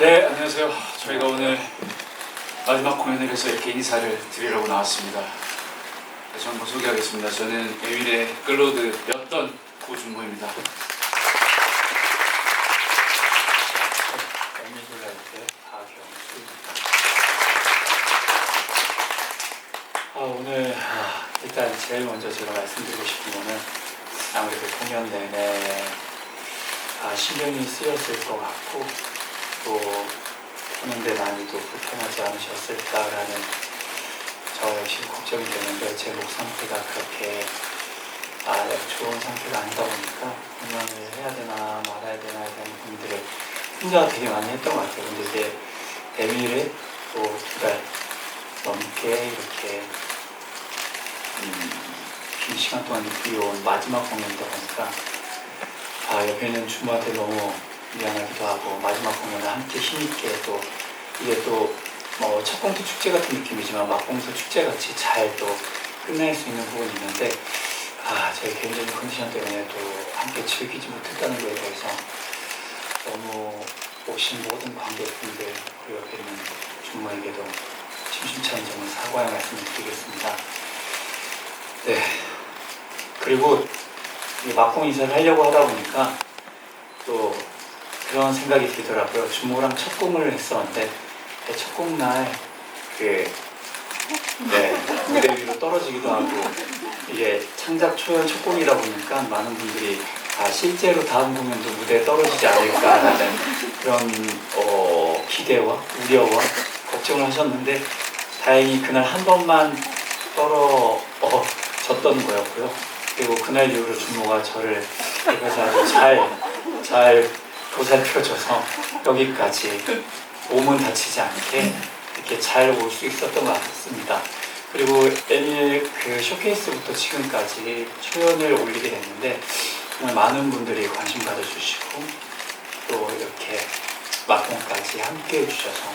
네, 안녕하세요. 저희가 오늘 마지막 공연을 해서 이렇게 인사를 드리려고 나왔습니다. 다시 한번 소개하겠습니다. 저는 에밀의 클로드였던 고준모입니다. 에미졸라이트의 박영수입니다. 아, 오늘 아, 일단 제일 먼저 제가 말씀드리고 싶은 거는 아무래도 공연 내내 아, 신경이 쓰였을 것 같고 또 보는데 많이도 불편하지 않으셨을까라는 저 역시 걱정이 되는데 제 목 상태가 그렇게 아, 좋은 상태가 아니다 보니까 공연을 해야 되나 말아야 되나에 대한 고민들을 혼자 되게 많이 했던 것 같아요. 근데 이제 데뷔를 또 두 달 넘게 이렇게 음, 긴 시간 동안 이어온 마지막 공연이다 보니까 아 옆에는 주모한테 너무 미안하기도 하고 마지막 공연을 함께 힘있게 또 이게 또 뭐 첫공도 축제 같은 느낌이지만 막공도 축제 같이 잘 또 끝낼 수 있는 부분이 있는데 아 제 개인적인 컨디션 때문에 또 함께 즐기지 못했다는 거에 대해서 너무 오신 모든 관객분들 그리고 옆에 있는 주모에게도 심심찮은 점을 사과의 말씀을 드리겠습니다. 네. 그리고 이 막공 인사를 하려고 하다 보니까 또 그런 생각이 들더라고요. 주모랑 첫 공을 했었는데 그첫 공 날 그 네, 무대 위로 떨어지기도 하고 이게 창작 초연 첫 공이다 보니까 많은 분들이 아, 실제로 다음 공연도 무대에 떨어지지 않을까라는 그런 어, 기대와 우려와 걱정을 하셨는데 다행히 그날 한 번만 떨어졌던 거였고요. 그리고 그날 이후로 준모가 저를 아주 잘, 잘 보살펴줘서 여기까지 몸은 다치지 않게 이렇게 잘 올 수 있었던 것 같습니다. 그리고 에밀 그 쇼케이스부터 지금까지 초연을 올리게 됐는데 정말 많은 분들이 관심 가져주시고 또 이렇게 막공까지 함께 해주셔서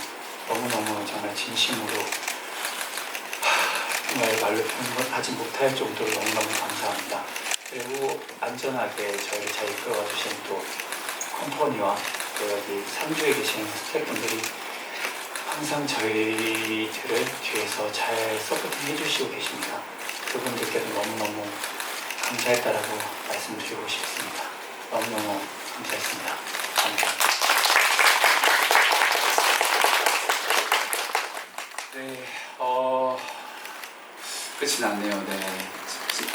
너무너무 정말 진심으로 하, 정말 말로 표현하지 못할 정도로 너무너무 감사합니다. 그리고 안전하게 저희를 잘 이끌어 주신 또 컴퍼니와 또 여기 상주에 계신 스태프분들이 항상 저희들을 뒤에서 잘 서포팅 해주시고 계십니다. 그분들께도 너무너무 감사했다라고 말씀드리고 싶습니다. 너무너무 감사했습니다. 네, 어, 끝이 났네요. 네.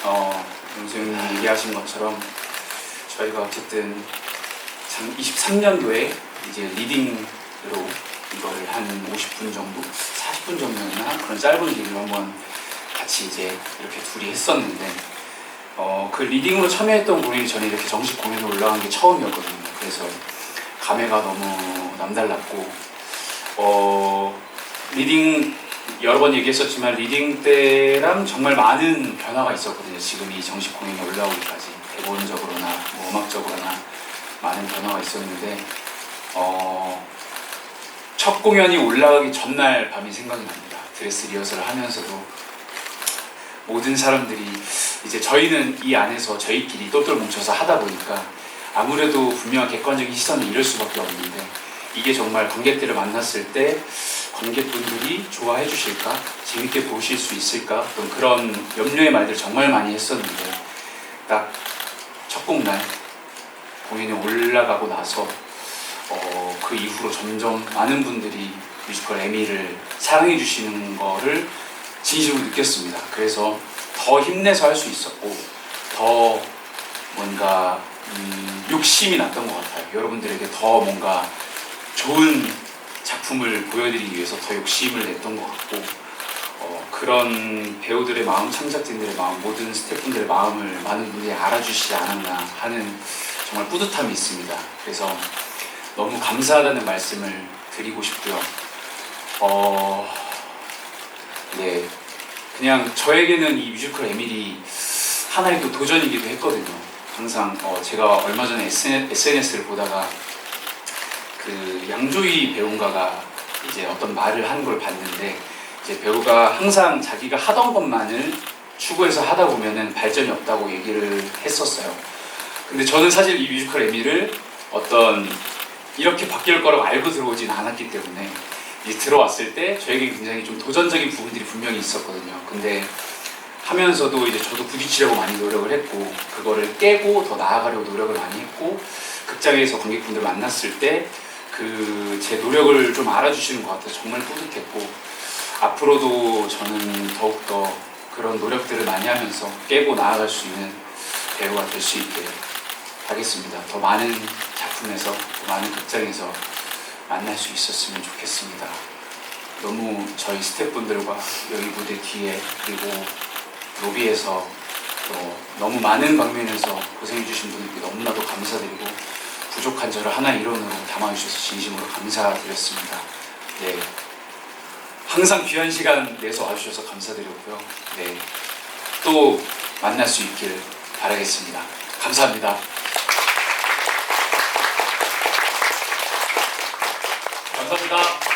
어, 영수님 얘기하신 것처럼 저희가 어쨌든 23년도에 이제 리딩으로 이거를 한 50분 정도, 40분 정도나 그런 짧은 리딩을 한번 같이 이제 이렇게 둘이 했었는데 어, 그 리딩으로 참여했던 공연이 저는 이렇게 정식 공연으로 올라간 게 처음이었거든요. 그래서 감회가 너무 남달랐고 어, 리딩 여러 번 얘기했었지만 리딩 때랑 정말 많은 변화가 있었거든요. 지금 이 정식 공연이 올라오기까지 대본적으로나 뭐 음악적으로나 많은 변화가 있었는데 어, 첫 공연이 올라가기 전날 밤이 생각이 납니다. 드레스 리허설을 하면서도 모든 사람들이 이제 저희는 이 안에서 저희끼리 똘똘 뭉쳐서 하다 보니까 아무래도 분명한 객관적인 시선을 잃을 수밖에 없는데 이게 정말 관객들을 만났을 때 관객분들이 좋아해 주실까 재밌게 보실 수 있을까 어떤 그런 염려의 말들 정말 많이 했었는데 딱 첫 곡날 공연이 올라가고 나서 어, 그 이후로 점점 많은 분들이 뮤지컬 에미를 사랑해 주시는 거를 진심으로 느꼈습니다. 그래서 더 힘내서 할 수 있었고 더 뭔가 음, 욕심이 났던 것 같아요. 여러분들에게 더 뭔가 좋은 작품을 보여드리기 위해서 더 욕심을 냈던 것 같고 어, 그런 배우들의 마음, 창작진들의 마음, 모든 스태프분들의 마음을 많은 분들이 알아주시지 않았나 하는 정말 뿌듯함이 있습니다. 그래서 너무 감사하다는 말씀을 드리고 싶고요. 어, 네, 그냥 저에게는 이 뮤지컬 에밀이 하나의 또 도전이기도 했거든요. 항상 어, 제가 얼마 전에 SNS를 보다가 그 양조희 배우인가가 이제 어떤 말을 한 걸 봤는데 이제 배우가 항상 자기가 하던 것만을 추구해서 하다 보면은 발전이 없다고 얘기를 했었어요. 근데 저는 사실 이 뮤지컬 에미를 어떤 이렇게 바뀔 거라고 알고 들어오진 않았기 때문에 이제 들어왔을 때 저에게 굉장히 좀 도전적인 부분들이 분명히 있었거든요. 근데 하면서도 이제 저도 부딪히려고 많이 노력을 했고 그거를 깨고 더 나아가려고 노력을 많이 했고 극장에서 관객분들 만났을 때 그 제 노력을 좀 알아주시는 것 같아서 정말 뿌듯했고 앞으로도 저는 더욱더 그런 노력들을 많이 하면서 깨고 나아갈 수 있는 배우가 될 수 있게 하겠습니다. 더 많은 작품에서 더 많은 극장에서 만날 수 있었으면 좋겠습니다. 너무 저희 스태프분들과 여기 무대 뒤에 그리고 로비에서 또 너무 많은 방면에서 고생해 주신 분들께 너무나도 감사드리고 부족한 저를 하나의 일원으로 담아주셔서 진심으로 감사드렸습니다. 네. 항상 귀한 시간 내서 와주셔서 감사드렸고요. 네. 또 만날 수 있기를 바라겠습니다. 감사합니다. 감사합니다.